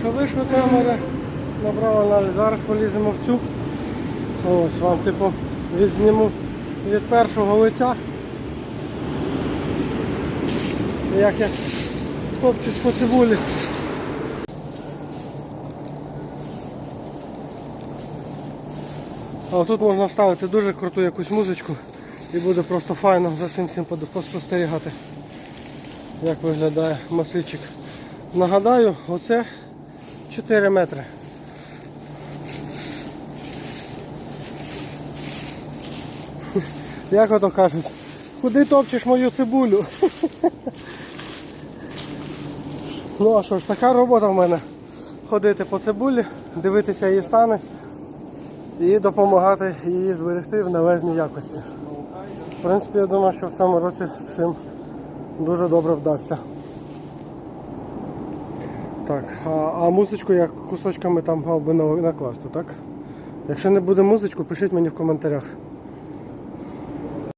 що вийшло камера, набрав аналіз. Зараз поліземо в цю. Ось вам типу відзніму від першого лиця. Як я топчусь по цибулі. А тут можна ставити дуже круту якусь музичку і буде просто файно за цим всім поспостерігати, як виглядає масличик. Нагадаю, оце 4 метри. Як ото кажуть, куди топчеш мою цибулю? Ну а що ж, така робота в мене. Ходити по цибулі, дивитися її стани і допомагати її зберегти в належній якості. В принципі, я думаю, що в цьому році з цим дуже добре вдасться. Так, а, а музичку я кусочками там мав би накласти, так? Якщо не буде музичку, пишіть мені в коментарях.